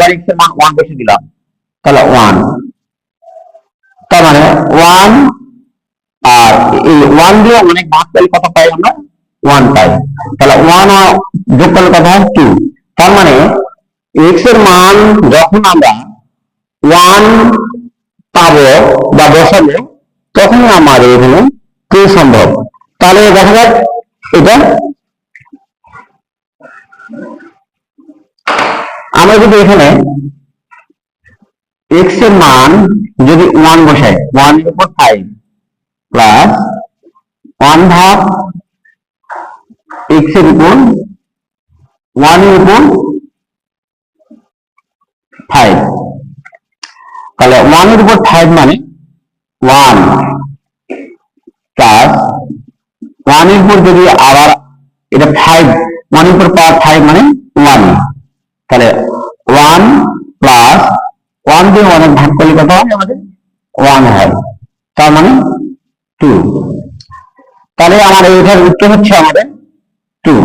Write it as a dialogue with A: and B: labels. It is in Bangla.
A: আবার এক্স এর মান ওয়ান বসে দিলাম তাহলে ওয়ান তার মানে ওয়ান আর এই ওয়ান দিয়ে অনেক ভাগ করলে কত পাই আমরা ওয়ান পাই তাহলে ওয়ান যোগ করলে কত হয় টু তার মানে এক্স এর মান যখন আমরা ওয়ান পাবো বা বসাবো তখনই আমার এখানে টু সম্ভব তাহলে দেখা যাক এটা আমরা যদি এখানে এক্সের মান যদি ওয়ান বসাই ওয়ানের উপর ফাইভ প্লাস ওয়ান ভাগ এক্সের উপর ওয়ানের উপর ফাইভ তাহলে ওয়ানের উপর ফাইভ মানে ওয়ান প্লাস ওয়ানের উপর যদি আবার এটা ফাইভ ওয়ানের উপর পাওয়ার ফাইভ মানে ওয়ান তাহলে ওয়ান প্লাস ওয়ান দিয়ে ওয়ানের ভাগ করলে কত হয় আমাদের? ওয়ান হয়। তার মানে টু তাহলে আমার এটার উত্তর হচ্ছে আমাদের টু